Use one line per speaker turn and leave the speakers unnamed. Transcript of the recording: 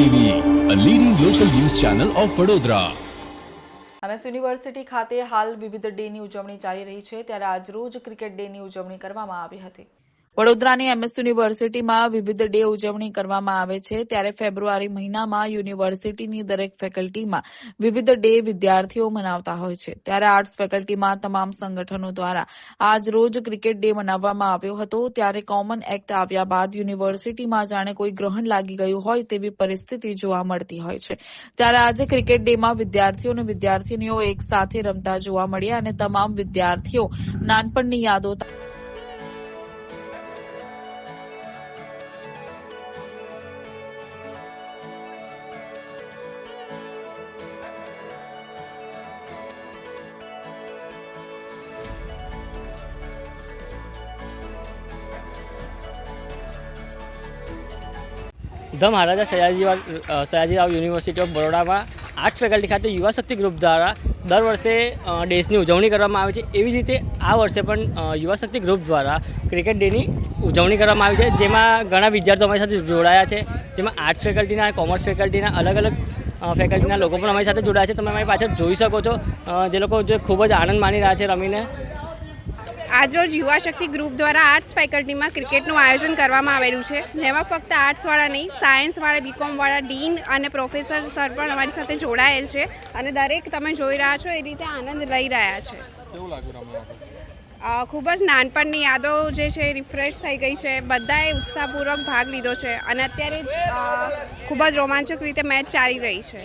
TV a leading local news channel of Vadodara
MS university ખાતે હાલ વિવિધ ડેની ઉજવણી ચાલી રહી છે. ત્યારે આજરોજ ક્રિકેટ ડેની ઉજવણી કરવામાં આવી હતી. વડોદરાની એમએસ યુનિવર્સિટીમાં વિવિધ ડે ઉજવણી કરવામાં આવે છે. ત્યારે ફેબ્રુઆરી મહિનામાં યુનિવર્સિટીની દરેક ફેકલ્ટીમાં વિવિધ ડે વિદ્યાર્થીઓ મનાવતા હોય છે. ત્યારે આર્ટ્સ ફેકલ્ટીમાં તમામ સંગઠનો દ્વારા આજ રોજ ક્રિકેટ ડે મનાવવામાં આવ્યો હતો. ત્યારે કોમન એક્ટ આવ્યા બાદ યુનિવર્સિટીમાં જાણે કોઈ ગ્રહણ લાગી ગયું હોય તેવી પરિસ્થિતિ જોવા મળતી હોય છે. ત્યારે આજે ક્રિકેટ ડેમાં વિદ્યાર્થીઓ અને વિદ્યાર્થીનીઓ એક સાથે રમતા જોવા મળ્યા અને તમામ વિદ્યાર્થીઓ નાનપણની યાદો
the Maharaja Sayajirao Sayajirao university of બરોડામાં arts faculty ખાતે યુવા શક્તિ ગ્રુપ દ્વારા દર વર્ષે ડેઝની ઉજવણી કરવામાં આવે છે. એવી જ રીતે આ વર્ષે પણ યુવા શક્તિ ગ્રુપ દ્વારા ક્રિકેટ ડેની ઉજવણી કરવામાં આવી છે. જેમાં ઘણા વિદ્યાર્થીઓ અમારી સાથે જોડાયા છે. જેમાં આર્ટ્સ ફેકલ્ટીના, કોમર્સ ફેકલ્ટીના અલગ અલગ ફેકલ્ટીના લોકો પણ અમારી સાથે જોડાયા છે. તમે અમારી પાછળ જોઈ શકો છો. જે લોકો જે ખૂબ જ આનંદ માણી રહ્યા છે રમીને.
આજરોજ યુવા શક્તિ ગ્રુપ દ્વારા આર્ટ્સ ફેકલ્ટીમાં ક્રિકેટનું આયોજન કરવામાં આવેલું છે જેમાં ફક્ત આર્ટ્સવાળા નહીં સાયન્સવાળા બીકોમવાળા ડીન અને પ્રોફેસર સર પણ અમારી સાથે જોડાયેલ છે અને દરેક તમે જોઈ રહ્યા છો એ રીતે આનંદ લઈ રહ્યા છે. ખૂબ જ નાનપણની યાદો જે છે રિફ્રેશ થઈ ગઈ છે બધાએ ઉત્સાહપૂર્વક ભાગ લીધો છે અને અત્યારે ખૂબ જ રોમાંચક રીતે મેચ ચાલી રહી છે.